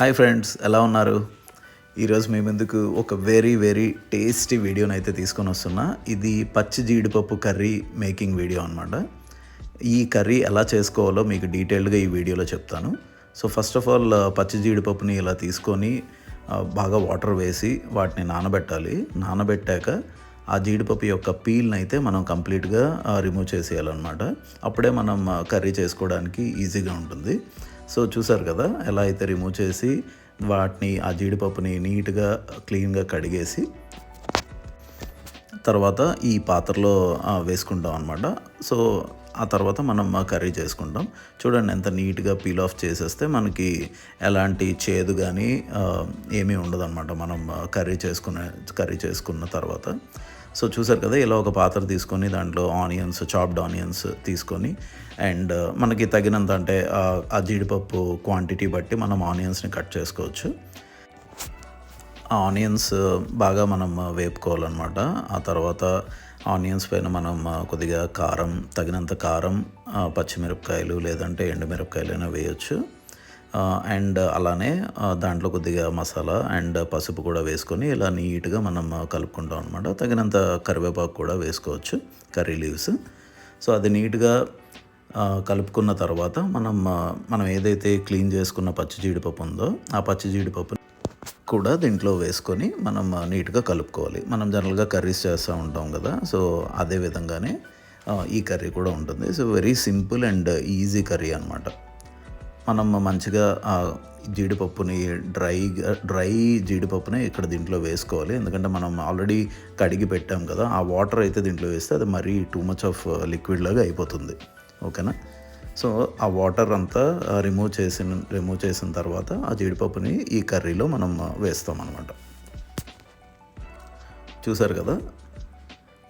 Hi friends ఎలా ఉన్నారు? ఈరోజు మీ ముందుకు ఒక వెరీ వెరీ టేస్టీ వీడియోని అయితే తీసుకొని వస్తున్నా. ఇది పచ్చి జీడిపప్పు కర్రీ మేకింగ్ వీడియో అనమాట ఈ కర్రీ ఎలా చేసుకోవాలో మీకు డీటెయిల్డ్గా ఈ వీడియోలో చెప్తాను. సో ఫస్ట్ ఆఫ్ ఆల్ పచ్చి జీడిపప్పుని ఇలా తీసుకొని బాగా వాటర్ వేసి వాటిని నానబెట్టాలి. నానబెట్టాక ఆ జీడిపప్పు యొక్క పీల్ని అయితే మనం కంప్లీట్గా రిమూవ్ చేసేయాలన్నమాట. అప్పుడే మనం కర్రీ చేసుకోవడానికి ఈజీగా ఉంటుంది. సో చూసారు కదా ఎలా అయితే రిమూవ్ చేసి వాటిని ఆ జీడిపప్పుని నీట్గా క్లీన్గా కడిగేసి తర్వాత ఈ పాత్రలో వేసుకుంటాం అనమాట సో ఆ తర్వాత మనం కర్రీ చేసుకుంటాం. చూడండి ఎంత నీట్గా పీల్ ఆఫ్ చేసేస్తే మనకి ఎలాంటి చేదు కానీ ఏమీ ఉండదన్నమాట. మనం కర్రీ చేసుకునే కర్రీ చేసుకున్న తర్వాత. సో చూసారు కదా ఇలా ఒక పాత్ర తీసుకొని దాంట్లో ఆనియన్స్ చాప్డ్ ఆనియన్స్ తీసుకొని అండ్ మనకి తగినంత అంటే ఆ- జీడిపప్పు క్వాంటిటీ బట్టి మనం ఆనియన్స్ని కట్ చేసుకోవచ్చు. ఆ ఆనియన్స్ బాగా మనం వేపుకోవాలన్నమాట. ఆ తర్వాత ఆనియన్స్ పైన మనం కొద్దిగా కారం తగినంత కారం పచ్చిమిరపకాయలు లేదంటే ఎండుమిరపకాయలు అయినా వేయచ్చు. అండ్ అలానే దాంట్లో కొద్దిగా మసాలా అండ్ పసుపు కూడా వేసుకొని ఇలా నీట్గా మనం కలుపుకుంటాం అనమాట తగినంత కరివేపాకు కూడా వేసుకోవచ్చు కర్రీ లీవ్స్. సో అది నీట్గా కలుపుకున్న తర్వాత మనం మనం ఏదైతే క్లీన్ చేసుకున్న పచ్చి జీడిపప్పు ఉందో ఆ పచ్చి జీడిపప్పు కూడా దీంట్లో వేసుకొని మనం నీట్గా కలుపుకోవాలి. మనం జనరల్గా కర్రీస్ చేస్తూ ఉంటాం కదా సో అదే విధంగానే ఈ కర్రీ కూడా ఉంటుంది. So very simple and easy curry అనమాట మనం మంచిగా జీడిపప్పుని డ్రైగా డ్రై జీడిపప్పుని ఇక్కడ దీంట్లో వేసుకోవాలి. ఎందుకంటే మనం ఆల్రెడీ కడిగి పెట్టాం కదా ఆ వాటర్ అయితే దీంట్లో వేస్తే అది మరీ టూ మచ్ ఆఫ్ లిక్విడ్ లాగా అయిపోతుంది. ఓకేనా? సో ఆ వాటర్ అంతా రిమూవ్ చేసిన రిమూవ్ చేసిన తర్వాత ఆ జీడిపప్పుని ఈ కర్రీలో మనం వేస్తాం అనమాట చూసారు కదా?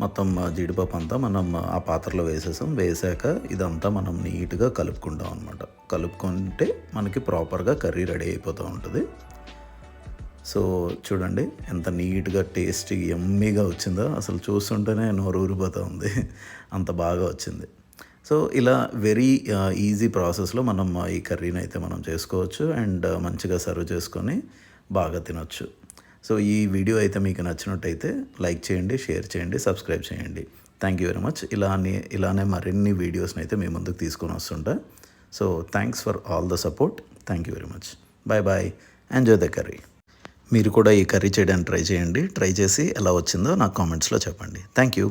మొత్తం జీడిపప్పు అంతా మనం ఆ పాత్రలో వేసేసాం. వేసాక ఇదంతా మనం నీట్గా కలుపుకుంటాం అనమాట కలుపుకుంటే మనకి ప్రాపర్గా కర్రీ రెడీ అయిపోతూ ఉంటుంది. సో చూడండి ఎంత నీట్గా టేస్ట్ ఎమ్మీగా వచ్చిందో. అసలు చూస్తుంటేనే నోరు ఊరిపోతూ ఉంది. అంత బాగా వచ్చింది. సో ఇలా వెరీ ఈజీ ప్రాసెస్లో మనం ఈ కర్రీని అయితే మనం చేసుకోవచ్చు. అండ్ మంచిగా సర్వ్ చేసుకొని బాగా తినొచ్చు. సో ఈ వీడియో అయితే మీకు నచ్చినట్టయితే లైక్ చేయండి షేర్ చేయండి సబ్స్క్రైబ్ చేయండి. థ్యాంక్ యూ వెరీ మచ్ ఇలానే ఇలానే మరిన్ని వీడియోస్ని అయితే మీ ముందుకు తీసుకొని వస్తుంటా. So thanks for all the support thank you very much bye bye enjoy the curry మీరు కూడా ఈ కర్రీ చేయడానికి ట్రై చేయండి. ట్రై చేసి ఎలా వచ్చిందో నాకు కామెంట్స్లో చెప్పండి. Thank you